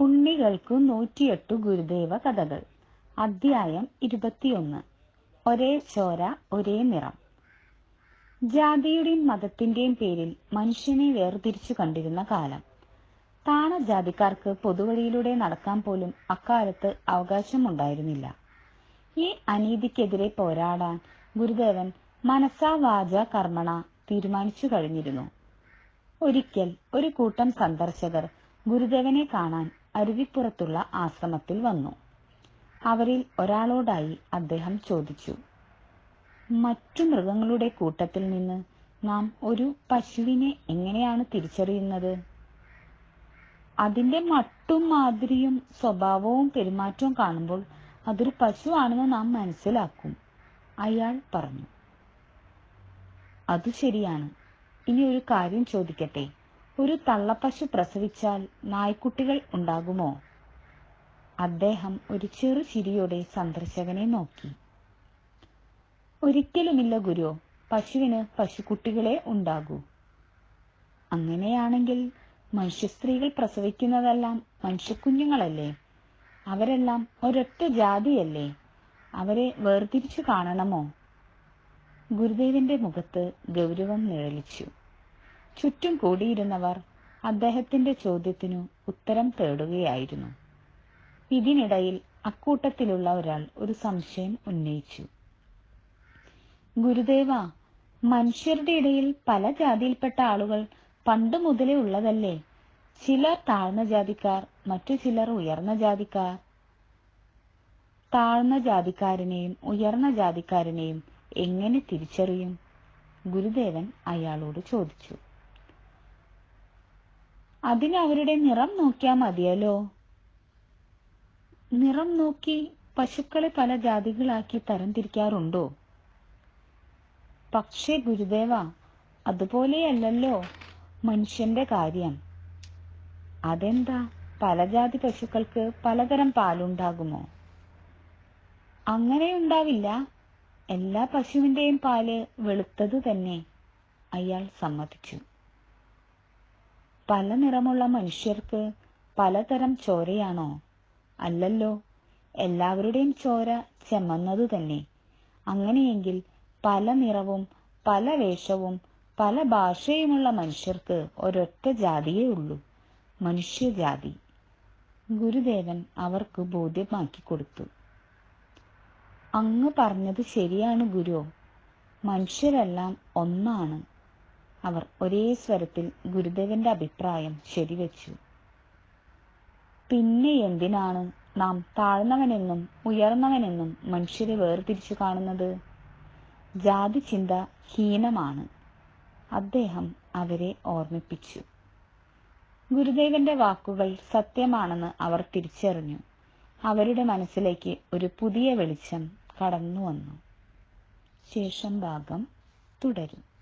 ഉണ്ണികൾക്കു നൂറ്റിയെട്ടു ഗുരുദേവ കഥകൾ. അധ്യായം ഇരുപത്തിയൊന്ന്. ഒരേ ചോര ഒരേ നിറം. ജാതിയുടെയും മതത്തിന്റെയും പേരിൽ മനുഷ്യനെ വേർതിരിച്ചു കണ്ടിരുന്ന കാലം. താണ ജാതിക്കാർക്ക് പൊതുവഴിയിലൂടെ നടക്കാൻ പോലും അക്കാലത്ത് അവകാശമുണ്ടായിരുന്നില്ല. ഈ അനീതിക്കെതിരെ പോരാടാൻ ഗുരുദേവൻ മനസാ വാച കർമ്മണ തീരുമാനിച്ചു കഴിഞ്ഞിരുന്നു. ഒരിക്കൽ ഒരു കൂട്ടം സന്ദർശകർ ഗുരുദേവനെ കാണാൻ അരുവിപ്പുറത്തുള്ള ആശ്രമത്തിൽ വന്നു. അവരിൽ ഒരാളോടായി അദ്ദേഹം ചോദിച്ചു മറ്റു മൃഗങ്ങളുടെ കൂട്ടത്തിൽ നിന്ന് നാം ഒരു പശുവിനെ എങ്ങനെയാണ് തിരിച്ചറിയുന്നത്? അതിന്റെ മട്ടും മാതിരിയും സ്വഭാവവും പെരുമാറ്റവും കാണുമ്പോൾ അതൊരു പശുവാണെന്ന് നാം മനസ്സിലാക്കും അയാൾ പറഞ്ഞു. അത് ശരിയാണ്. ഇനി ഒരു കാര്യം ചോദിക്കട്ടെ? ഒരു തള്ളപ്പശു പ്രസവിച്ചാൽ നായ്ക്കുട്ടികൾ ഉണ്ടാകുമോ? അദ്ദേഹം ഒരു ചെറു ചിരിയോടെ സന്ദർശകനെ നോക്കി. ഒരിക്കലുമില്ല ഗുരു പശുവിന് പശുക്കുട്ടികളെ ഉണ്ടാകൂ. അങ്ങനെയാണെങ്കിൽ മനുഷ്യസ്ത്രീകൾ പ്രസവിക്കുന്നതെല്ലാം മനുഷ്യക്കുഞ്ഞുങ്ങളല്ലേ? അവരെല്ലാം ഒരൊറ്റ ജാതിയല്ലേ? അവരെ വേർതിരിച്ചു കാണണമോ? ഗുരുദേവന്റെ മുഖത്ത് ഗൗരവം നിഴലിച്ചു. ചുറ്റും കൂടിയിരുന്നവർ അദ്ദേഹത്തിന്റെ ചോദ്യത്തിനു ഉത്തരം തേടുകയായിരുന്നു. ഇതിനിടയിൽ അക്കൂട്ടത്തിലുള്ള ഒരാൾ ഒരു സംശയം ഉന്നയിച്ചു. ഗുരുദേവ മനുഷ്യരുടെ ഇടയിൽ പല ജാതിയിൽപ്പെട്ട ആളുകൾ പണ്ട് മുതലേ ഉള്ളതല്ലേ? ചിലർ താഴ്ന്ന ജാതിക്കാർ മറ്റു ചിലർ ഉയർന്ന ജാതിക്കാർ. താഴ്ന്ന ജാതിക്കാരനെയും ഉയർന്ന ജാതിക്കാരനെയും എങ്ങനെ തിരിച്ചറിയും? ഗുരുദേവൻ അയാളോട് ചോദിച്ചു. അതിന് അവരുടെ നിറം നോക്കിയാൽ മതിയല്ലോ. നിറം നോക്കി പശുക്കളെ പല ജാതികളാക്കി തരംതിരിക്കാറുണ്ടോ? പക്ഷേ ഗുരുദേവ അതുപോലെയല്ലല്ലോ മനുഷ്യന്റെ കാര്യം. അതെന്താ? പല ജാതി പശുക്കൾക്ക് പലതരം പാലുണ്ടാകുമോ? അങ്ങനെ ഉണ്ടാവില്ല എല്ലാ പശുവിന്റെയും പാൽ വെളുത്തത് തന്നെ. അയാൾ സമ്മതിച്ചു. പല നിറമുള്ള മനുഷ്യർക്ക് പലതരം ചോരയാണോ? അല്ലല്ലോ. എല്ലാവരുടെയും ചോര ചെമ്മന്നത് തന്നെ. അങ്ങനെയെങ്കിൽ പല നിറവും പല വേഷവും പല ഭാഷയുമുള്ള മനുഷ്യർക്ക് ഒരൊറ്റ ജാതിയേ ഉള്ളൂ. മനുഷ്യജാതി. ഗുരുദേവൻ അവർക്ക് ബോധ്യമാക്കി കൊടുത്തു. അങ്ങ് പറഞ്ഞത് ശരിയാണ് ഗുരു. മനുഷ്യരെല്ലാം ഒന്നാണ്. അവർ ഒരേ സ്വരത്തിൽ ഗുരുദേവന്റെ അഭിപ്രായം ശരിവെച്ചു. പിന്നെ എന്തിനാണ് നാം താഴ്ന്നവനെന്നും ഉയർന്നവനെന്നും മനുഷ്യരെ വേർതിരിച്ചു കാണുന്നത്? ജാതി ചിന്ത ഹീനമാണ് അദ്ദേഹം അവരെ ഓർമ്മിപ്പിച്ചു. ഗുരുദേവന്റെ വാക്കുകൾ സത്യമാണെന്ന് അവർ തിരിച്ചറിഞ്ഞു. അവരുടെ മനസ്സിലേക്ക് ഒരു പുതിയ വെളിച്ചം കടന്നു വന്നു ശേഷം ഭാഗം തുടരും.